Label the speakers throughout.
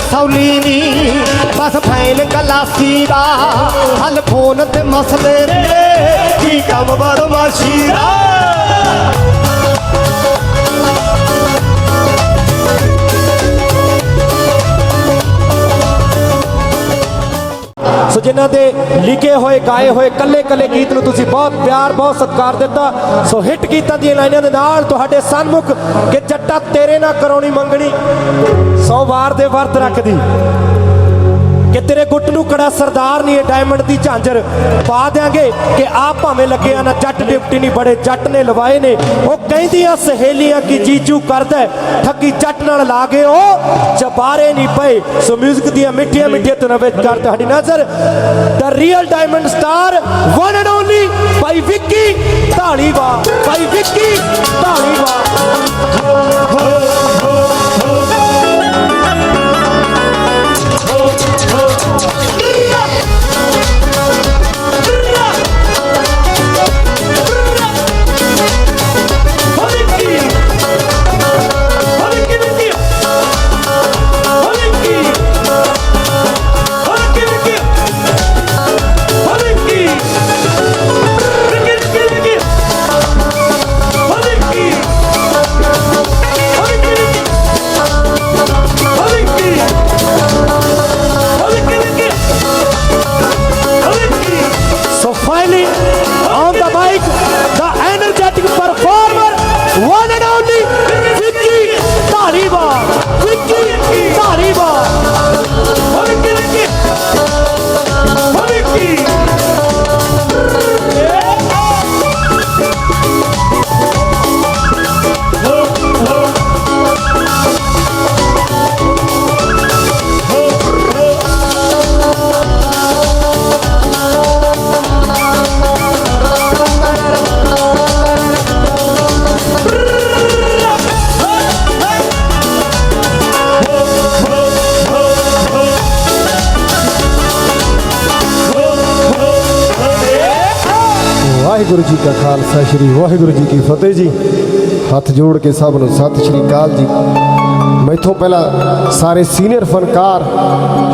Speaker 1: ਸੌਲੀ ਨੀ ਬਸ ਫੈਲ ਗਲਾਸੀ ਦਾ ਹੱਲ ਫੋਨ ਤੇ ਮਸਲੇ ਦੇ ਕੀ ਕੰਮ ਬਦਮਾਸ਼ੀ ਦਾ
Speaker 2: ਸੋ ਜਿਨ੍ਹਾਂ ਦੇ ਲਿਖੇ ਹੋਏ, ਗਾਏ ਹੋਏ ਕੱਲੇ ਕੱਲੇ ਗੀਤ ਨੂੰ ਤੁਸੀਂ ਬਹੁਤ ਪਿਆਰ, ਬਹੁਤ ਸਤਿਕਾਰ ਦਿੱਤਾ। ਸੋ ਹਿੱਟ ਗੀਤਾਂ ਦੀਆਂ ਲਾਈਨਾਂ ਦੇ ਨਾਲ ਤੁਹਾਡੇ ਸਨਮੁਖ ਕਿ ਜੱਟਾ ਤੇਰੇ ਨਾਲ ਕਰਾਉਣੀ ਮੰਗਣੀ। ਸੌ ਵਾਰ ਦੇ ਵਰਤ ਰੱਖਦੀ। ਕਿ ਤੇਰੇ ਗੁੱਟ ਨੂੰ ਕੜਾ ਸਰਦਾਰ ਨਹੀਂ ਇਹ ਡਾਇਮੰਡ ਦੀ ਝਾਂਜਰ ਪਾ ਦਿਆਂਗੇ ਕਿ ਆਪ ਭਾਵੇਂ ਲੱਗਿਆ ਨਾ ਜੱਟ ਡਿਪਟੀ ਨਹੀਂ ਬੜੇ ਜੱਟ ਨੇ ਲਵਾਏ ਨੇ। ਉਹ ਕਹਿੰਦੀਆਂ ਸਹੇਲੀਆਂ ਕੀ ਜੀਜੂ ਕਰਦਾ ਠੱਗੀ ਜੱਟ ਨਾਲ ਲਾ ਗਏ ਉਹ ਚਬਾਰੇ ਨਹੀਂ ਪਏ। ਸੋ 뮤직 ਦੀਆਂ ਮਿੱਠੀਆਂ ਮਿੱਠੀਆਂ ਤੁਨਾਂ ਵਿੱਚ ਕਰ ਤੁਹਾਡੀ ਨਜ਼ਰ। The real diamond star one and only Bhai Vicky Dhaliwal Bhai Vicky Dhaliwal So
Speaker 3: Waheguru ji ਕਾ ਖਾਲਸਾ, ਸ੍ਰੀ ਵਾਹਿਗੁਰੂ ਜੀ ਕੀ ਫਤਿਹ ਜੀ। ਹੱਥ ਜੋੜ ਕੇ ਸਭ ਨੂੰ ਸਤਿ ਸ੍ਰੀ ਅਕਾਲ ਜੀ। ਮੈਥੋਂ ਪਹਿਲਾਂ ਸਾਰੇ ਸੀਨੀਅਰ ਫਨਕਾਰ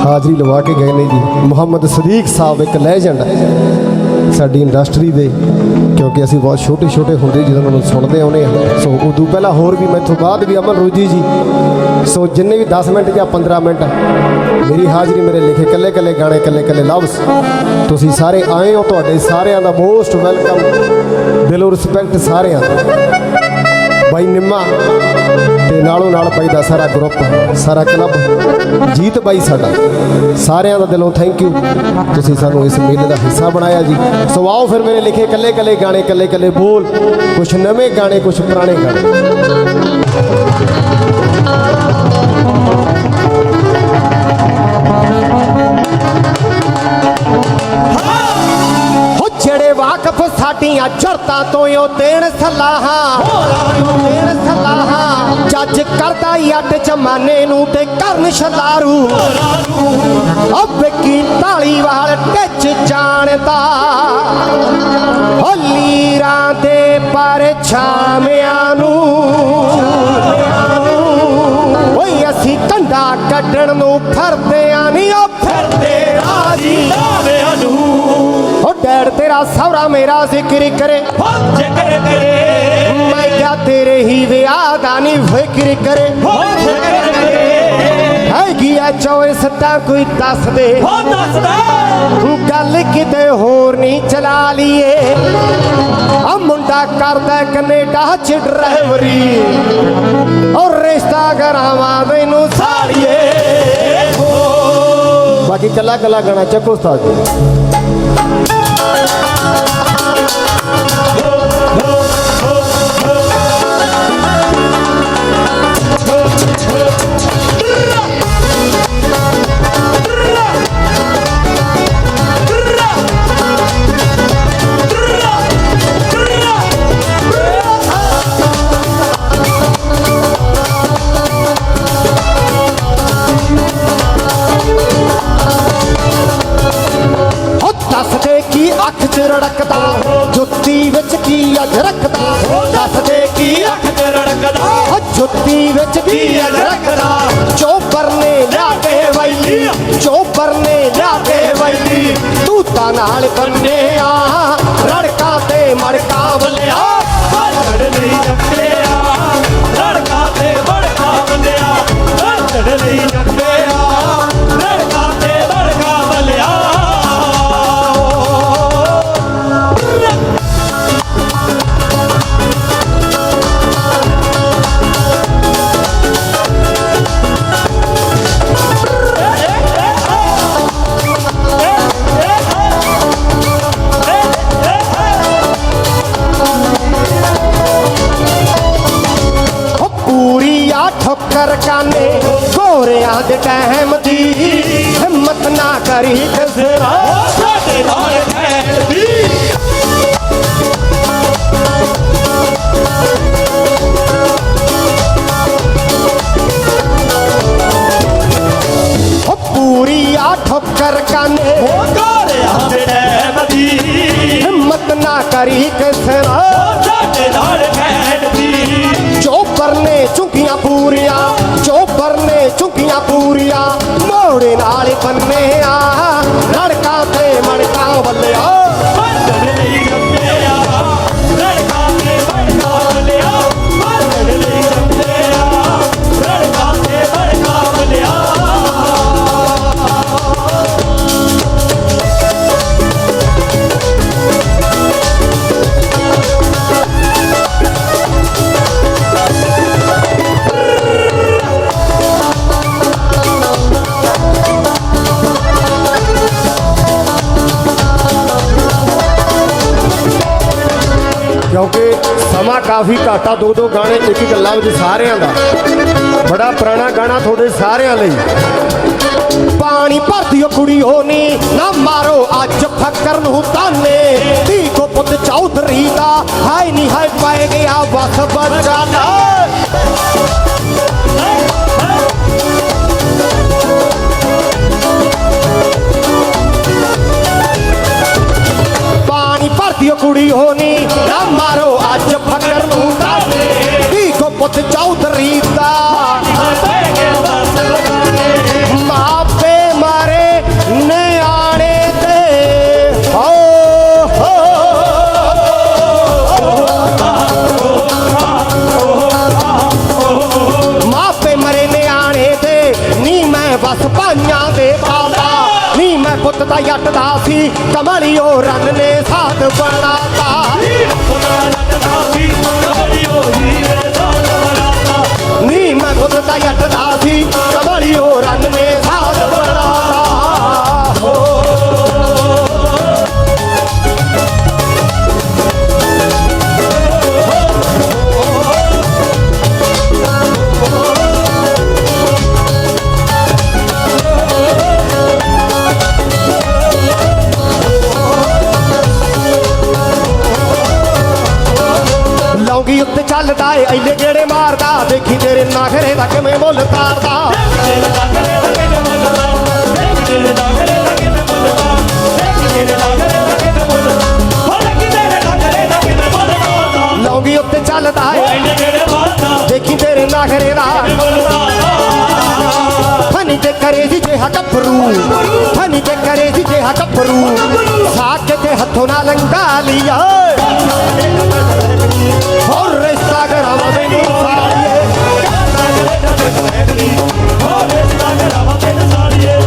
Speaker 3: ਹਾਜ਼ਰੀ ਲਵਾ ਕੇ ਗਏ ਨੇ ਜੀ। ਮੁਹੰਮਦ ਸਦੀਕ ਸਾਹਿਬ ਇੱਕ ਲੈਜੈਂਡ ਸਾਡੀ ਇੰਡਸਟਰੀ ਦੇ, ਕਿਉਂਕਿ ਅਸੀਂ ਬਹੁਤ ਛੋਟੇ ਛੋਟੇ ਹੁੰਦੇ ਜਦੋਂ ਉਹਨਾਂ ਨੂੰ ਸੁਣਦੇ ਆਉਨੇ ਆ। ਸੋ ਉਦੋਂ ਪਹਿਲਾਂ ਹੋਰ ਵੀ ਮੈਥੋਂ ਬਾਅਦ ਵੀ ਅਮਨ ਰੋਜੀ ਜੀ। ਸੋ ਜਿੰਨੇ ਵੀ 10 ਮਿੰਟ ਜਾਂ 15 ਮਿੰਟ ਮੇਰੀ ਹਾਜ਼ਰੀ ਮੇਰੇ ਲਿਖੇ ਕੱਲੇ ਕੱਲੇ ਗਾਣੇ, ਕੱਲੇ ਕੱਲੇ ਲਫ਼ਜ਼ ਤੁਸੀਂ ਸਾਰੇ ਆਏ ਹੋ ਤੁਹਾਡੇ ਸਾਰਿਆਂ ਦਾ ਮੋਸਟ ਵੈਲਕਮ ਦਿਲੋਂ ਰਿਸਪੈਕਟ ਸਾਰਿਆਂ ਦਾ। ਬਾਈ ਨਿੰਮਾ ਤੇ ਨਾਲੋਂ ਨਾਲ ਬਾਈ ਦਾ ਸਾਰਾ ਗਰੁੱਪ ਸਾਰਾ ਕਲੱਬ ਜੀਤ ਬਾਈ ਸਾਡਾ। ਸਾਰਿਆਂ ਦਾ ਦਿਲੋਂ ਥੈਂਕ ਯੂ ਤੁਸੀਂ ਸਾਨੂੰ ਇਸ ਮੇਲੇ ਦਾ ਹਿੱਸਾ ਬਣਾਇਆ ਜੀ। ਸੋ ਆਓ ਫਿਰ ਮੇਰੇ ਲਿਖੇ ਕੱਲੇ ਕੱਲੇ ਗਾਣੇ, ਕੱਲੇ ਕੱਲੇ ਬੋਲ। ਕੁਝ ਨਵੇਂ ਗਾਣੇ ਕੁਝ ਪੁਰਾਣੇ ਗਾਣੇ।
Speaker 1: ਸਾਡੀਆਂ ਜਰਤਾਂ ਤੋਂ ਉਹ ਦੇਣ ਸਲਾਹਾਂ। ਦੇਣ ਸਲਾਹਾਂ। ਜੱਜ ਕਰਦਾ ਅੱਡ ਜਮਾਨੇ ਨੂੰ ਤੇ ਕਰਨ ਛਲਾਰੂ ਓ ਵਿੱਕੀ ਢਾਲੀਵਾਲ ਟਿੱਚ ਜਾਣਦਾ। ਹੋ ਲੀਰਾਂ ਦੇ ਪਰਛਾਵਿਆਂ ਨੂੰ। ਓਏ ਅਸੀਂ ਕੰਡਾ ਕੱਢਣ ਨੂੰ ਫਿਰਦੇ ਆ ਨਹੀਂ ਉਹ ਫਿਰਦੇ ਰਾਜੀ ਲਾਵਿਆਂ ਨੂੰ ਡੈਡ ਤੇਰਾ ਸਹੁਰਾ ਮੇਰਾ ਜ਼ਿਕਰ ਕਰੇ। ਜ਼ਿਕਰ ਕਰੇ। ਮੈਂ ਕਿਹਾ ਤੇਰੇ ਹੀ ਵਿਆਹ ਦਾ ਨਹੀਂ ਫਿਕਰ ਕਰੇ। ਫਿਕਰ ਕਰੇ। ਹੈਗੀ ਆ ਚੋਇਸ ਤਾਂ ਕੋਈ ਦੱਸ ਦੇ ਦੱਸ ਦੇ ਗੱਲ ਕਿਤੇ ਹੋਰ ਨਹੀਂ ਚਲਾ ਲਈਏ। ਆ ਮੁੰਡਾ ਕਰਦਾ ਕੈਨੇਡਾ ਚ ਡਰਾਈਵਰੀ। ਔਰ ਰਿਸ਼ਤਾ ਕਰਾਵਾਂ ਮੈਨੂੰ ਸਾਲੀਏ।
Speaker 3: ਬਾਕੀ ਕੱਲਾ ਕੱਲਾ ਗਾਣਾ ਚੱਕੋ ਉਸਤਾਦ ਜੀ। ਕਾਫੀ ਘਾਟਾ ਦੋ ਦੋ ਗਾਣੇ ਇੱਕ ਇੱਕ ਲਫ਼ਜ਼ ਸਾਰਿਆਂ ਦਾ। ਬੜਾ ਪੁਰਾਣਾ ਗਾਣਾ ਤੁਹਾਡੇ ਸਾਰਿਆਂ ਲਈ।
Speaker 1: ਪਾਣੀ ਭਰਦੀ ਓ ਕੁੜੀ ਹੋਣੀ, ਨਾ ਮਾਰੋ ਅੱਜ ਫੱਕਰ ਨੂੰ ਤਾਨੇ ਧੀ ਕੋ ਪੁੱਤ ਚੌਧਰੀ ਦਾ, ਹਾਏ ਨਹੀਂ ਹਾਏ ਪਾਏ ਗਿਆ ਵਸ ਬਚਾਨਾ ਪਾਣੀ ਭਰਦੀ ਓ ਕੁੜੀ ਹੋਣੀ, ਨਾ ਮਾਰੋ ਪੁੱਤ ਮਾਪੇ ਮਾਰੇ ਨਿਆਣੇ ਤੇ। ਹੋ ਮਾਪੇ ਮਰੇ ਨਿਆਣੇ ਤੇ। ਨੀ ਮੈਂ ਬਸ ਭਾਈਆਂ ਦੇ ਬਾਬਾ। ਨੀ ਮੈਂ ਪੁੱਤ ਦਾ ਜੱਟ ਦਾ ਸੀ। ਕਮਲਿਓ ਰੰਨ ਨੇ ਸਾਥ ਬਣਾਤਾ। ਨੀ ਪੁੱਤ ਦਾ ਜੱਟ ਦਾ ਸੀ। ਕਮਲਿਓ ਰੰਨ ਨੇ ਰੰਗ ਨੇ ਚੱਲਦਾ ਏ ਮਾਰਦਾ, ਦੇਖੀ ਤੇਰੇ ਨਾਖਰੇ ਦਾ ਕਿਵੇਂ ਮੁੱਲ ਤਾਰਦਾ। ਲੌਂਗੀ ਉੱਤੇ ਚੱਲਦਾ ਏ। ਦੇਖੀ ਤੇਰੇ ਨਾਖਰੇ ਦਾ। ਫਨੀ ਤੇ ਕਰੇ ਜੀ ਜਿਹਾ ਗੱਭਰੂ ਫਨੀ ਤੇ ਕਰੇ ਜੀ ਜਿਹਾ ਕੱਪਰੂ। ਸਾਕ ਤੇ ਹੱਥੋਂ ਨਾ ਲੰਗਾ ਲਿਆ। ਹੋਰ ਕਰਾਵਾ ਮੈਨੂੰ ਸਾਲੀਏ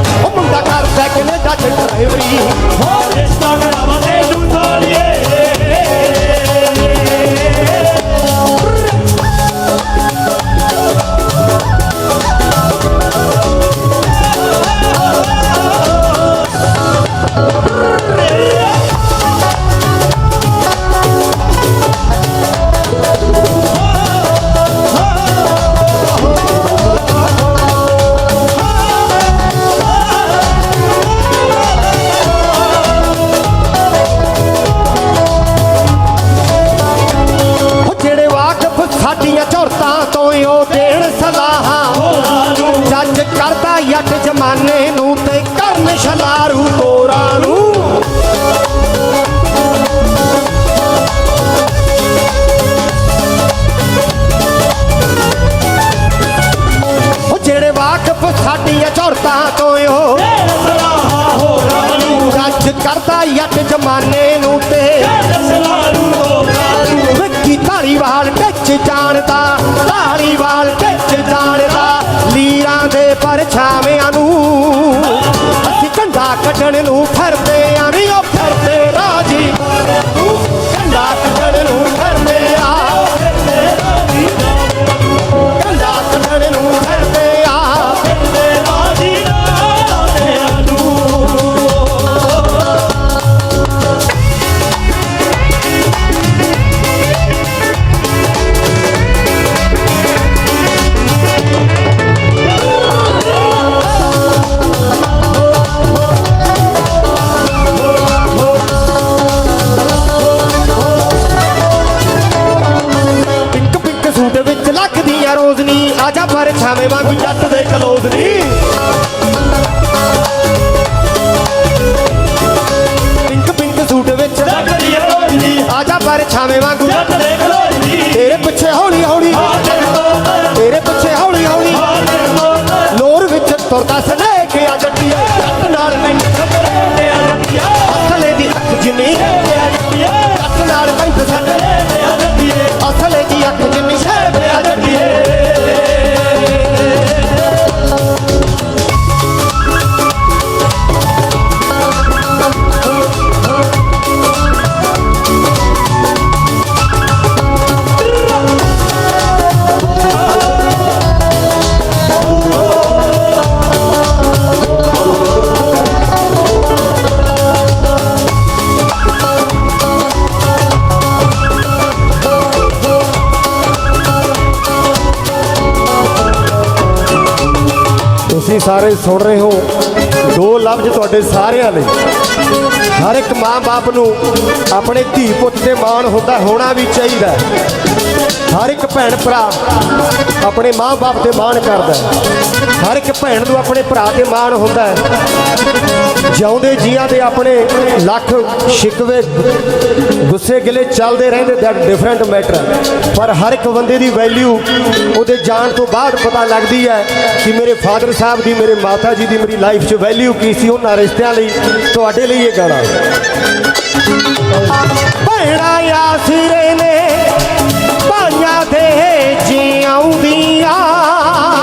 Speaker 1: ਕਰਦਾ ਯੱਟ ਜਮਾਨੇ ਨੂੰ ਤੇ ਕਰਨ ਛਲਾਰੂ ਕੋਰਾਂ ਨੂੰ। ਉਹ ਜਿਹੜੇ ਵਾਕਫ ਸਾਡੀਆਂ ਝੁਰਤਾਂ ਤੋਂ ਰੱਜ ਕਰਦਾ ਯੱਟ ਜਮਾਨੇ ਨੂੰ ਤੇ ਧਾਰੀਵਾਲ ਟੱਚ ਜਾਣਦਾ ਧਾਰੀਵਾਲ ਦੇ
Speaker 3: 찬양 ਸਾਰੇ ਸੁਣ ਰਹੇ ਹੋ। ਦੋ ਲਫ਼ਜ਼ ਤੁਹਾਡੇ ਸਾਰਿਆਂ ਲਈ।
Speaker 1: ਹਰ ਇੱਕ ਮਾਂ-ਬਾਪ ਨੂੰ ਆਪਣੇ ਧੀ ਪੁੱਤ ਤੇ ਮਾਣ ਹੁੰਦਾ ਹੋਣਾ ਵੀ ਚਾਹੀਦਾ ਹਰ ਇੱਕ ਭੈਣ ਭਰਾ ਆਪਣੇ ਮਾਂ-ਬਾਪ ਤੇ ਮਾਣ ਕਰਦਾ ਹਰ ਇੱਕ ਭੈਣ ਨੂੰ ਆਪਣੇ ਭਰਾ ਤੇ ਮਾਣ ਹੁੰਦਾ ਜਿਉਂਦੇ ਜੀਆਂ ਦੇ ਆਪਣੇ ਲੱਖ ਸ਼ਿਕਵੇ ਗੁੱਸੇ ਗਿਲੇ ਚੱਲਦੇ ਰਹਿੰਦੇ ਦੈਟ ਡਿਫਰੈਂਟ ਮੈਟਰ ਪਰ ਹਰ ਇੱਕ ਬੰਦੇ ਦੀ ਵੈਲਿਊ ਉਹਦੇ ਜਾਣ ਤੋਂ ਬਾਅਦ ਪਤਾ ਲੱਗਦੀ ਹੈ ਕਿ ਮੇਰੇ ਫਾਦਰ ਸਾਹਿਬ ਦੀ, ਮੇਰੇ ਮਾਤਾ ਜੀ ਦੀ, ਮੇਰੀ ਲਾਈਫ 'ਚ ਵੈਲਿਊ ਕੀ ਸੀ ਉਹਨਾਂ ਰਿਸ਼ਤਿਆਂ ਲਈ। ਤੁਹਾਡੇ ਲਈ ਇਹ ਗਾਣਾ। ਭੈਣਾ ਆਸਰੇ ਨੇ ਭਾਈਆਂ ਦੇ ਜਿਉਂਦੀਆਂ ਆਨੋ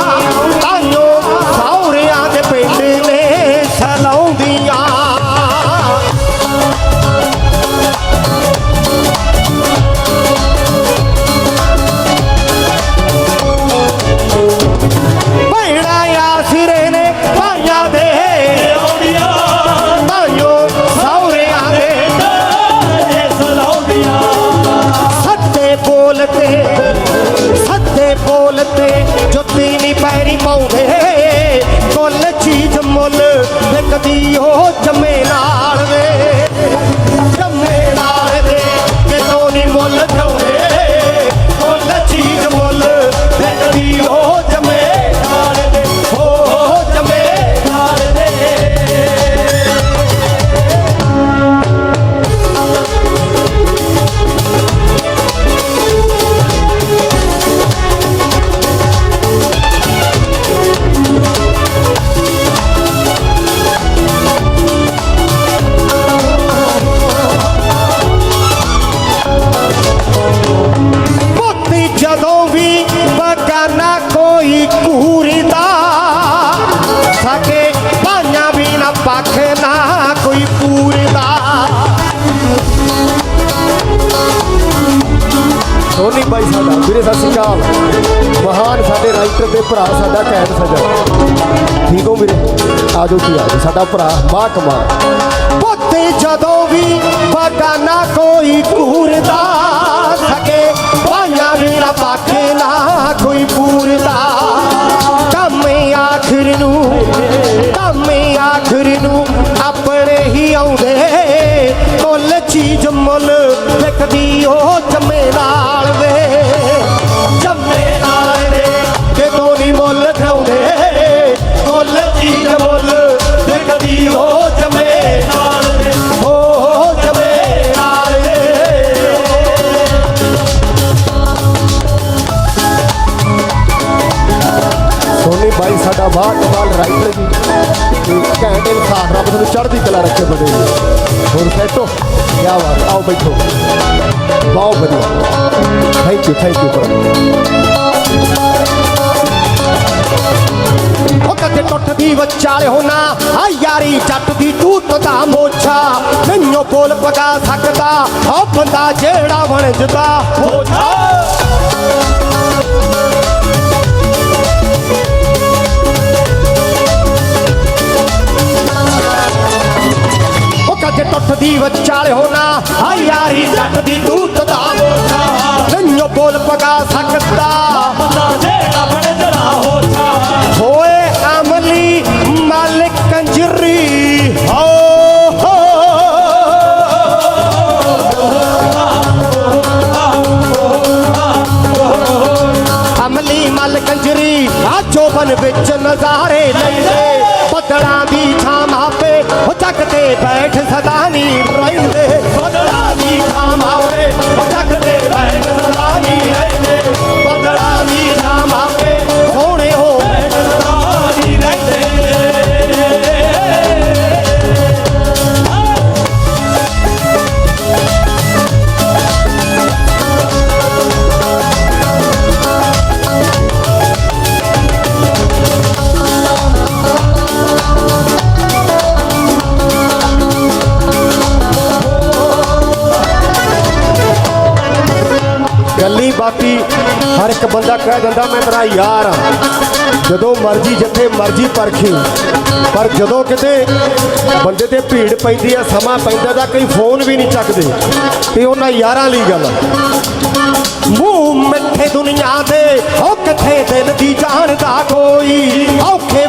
Speaker 3: ਸਾਡਾ ਭਰਾ ਮਾ ਕਮਾਲ
Speaker 1: ਜਦੋਂ ਵੀ ਬਗਾਨਾ ਕੋਈ ਘੂਰਦਾ ਸਕੇ ਭਾਈਆਂ ਵੀ ਨਾ ਪੱਖ ਨਾ ਕੋਈ ਪੂਰਦਾ। ਕੰਮ ਆਖਰ ਨੂੰ, ਕੰਮ ਆਖਰ ਨੂੰ ਆਪਣੇ ਹੀ ਆਉਂਦੇ। ਮੁੱਲ ਚੀਜ਼ ਮੁੱਲ ਲਿਖਦੀ ਉਹ ਜੰਮੇ
Speaker 3: ਇਕਬਾਲ ਰਾਈਟਰ ਜੀ ਤੇ ਘੈਂਟ ਇਨਸਾਨ ਰੱਬ ਤੁਹਾਨੂੰ ਚੜ੍ਹਦੀ ਕਲਾ ਰੱਖੇ ਬੜੇ ਜੀ ਹੋਰ ਸੈਟੋ ਕੀ ਬਾਤ, ਆਓ ਬੈਠੋ। ਬਹੁਤ ਵਧੀਆ। ਥੈਂਕ ਯੂ ਥੈਂਕ ਯੂ
Speaker 1: ਉਹ ਕਦੇ ਟੁੱਟਦੀ ਵਿਚਾਲੇ ਹੋਣਾ ਆ ਯਾਰੀ ਜੱਟ ਦੀ ਤੂਤ ਮੋਛਾ। ਮੈਨੂੰ ਬੋਲ ਪਗਾ ਸਕਦਾ। ਉਹ ਬੰਦਾ ਜਿਹੜਾ ਵਣਜਦਾ, ਮੋਛਾ। ਕਦੇ ਟੁੱਟਦੀ ਵਿਚਾਲੇ ਹੋਣਾ ਆ ਯਾਰੀ ਜੱਟ ਦੀ ਤੂਤ ਦਾ ਮੋਛਾ ਮੈਨੂੰ ਬੋਲ ਪਗਾ ਸਕਦਾ।
Speaker 4: ਜਰਾ
Speaker 1: ਹੋਏ ਅਮਲੀ ਮਾਲਿਕ ਕੰਜਰੀ। ਹੋ ਅਮਲੀ ਮਲ ਕੰਜਰੀ ਆ ਚੋਬਨ ਵਿੱਚ ਨਜ਼ਾਰੇ ਲੈਂਦੇ ਜੱਗ ਤੇ ਬੈਠ ਸਦਾ ਨੀ ਰਹਿੰਦੇ ਕਹਿ ਦਿੰਦਾ ਮੈਂ ਤੇਰਾ ਯਾਰ ਆ ਜਦੋਂ ਮਰਜ਼ੀ, ਜਿੱਥੇ ਮਰਜ਼ੀ ਪਰਖੀ ਪਰ ਜਦੋਂ ਕਿਤੇ ਬੰਦੇ ਤੇ ਭੀੜ ਪੈਂਦੀ ਆ, ਸਮਾਂ ਪੈਂਦਾ ਤਾਂ ਕਈ ਫੋਨ ਵੀ ਨਹੀਂ ਚੱਕਦੇ। ਤੇ ਉਹਨਾਂ ਯਾਰਾਂ ਲਈ ਗੱਲ ਮੂੰਹ ਮਿੱਠੇ ਦੁਨੀਆ ਦੇ ਉਹ ਕਿੱਥੇ ਦਿਲ ਦੀ ਜਾਣਦਾ ਕੋਈ ਔਖੇ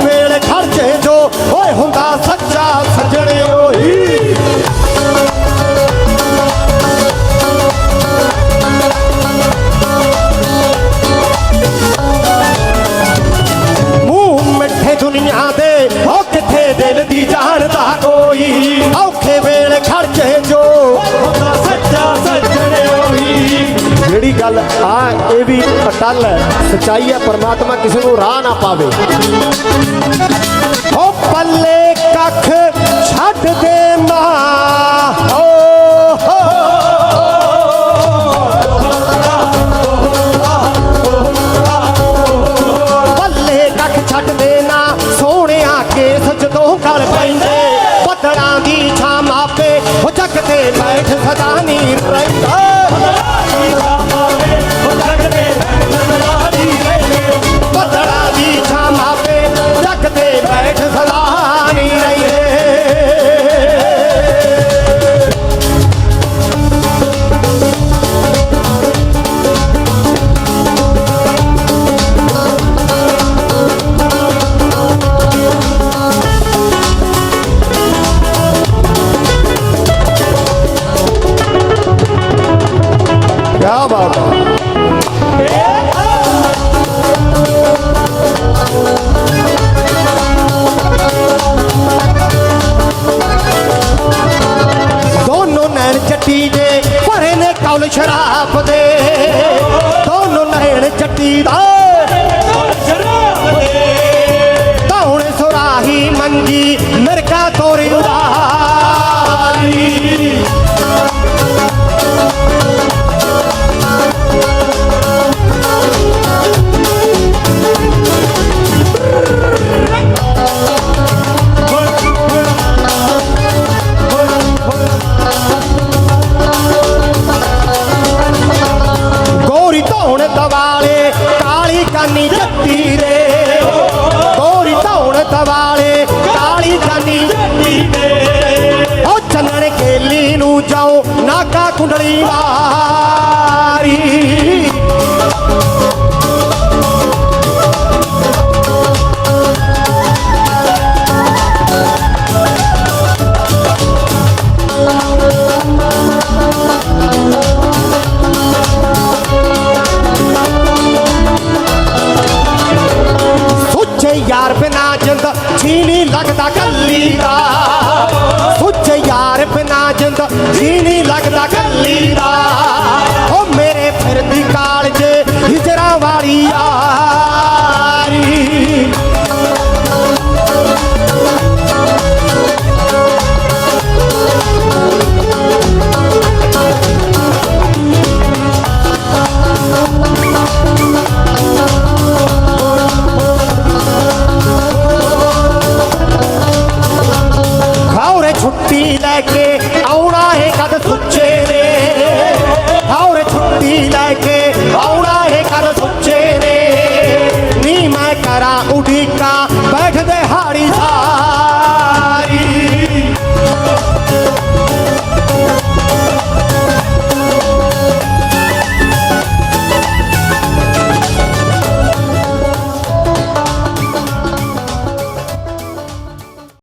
Speaker 1: ਗੱਲ, ਆ ਇਹ ਵੀ ਅਟਲ ਹੈ। ਸਚਾਈ ਹੈ, ਪਰਮਾਤਮਾ ਕਿਸੇ ਨੂੰ ਰਾਹ ਨਾ ਪਾਵੇ। ਉਹ ਪੱਲੇ ਕੱਖ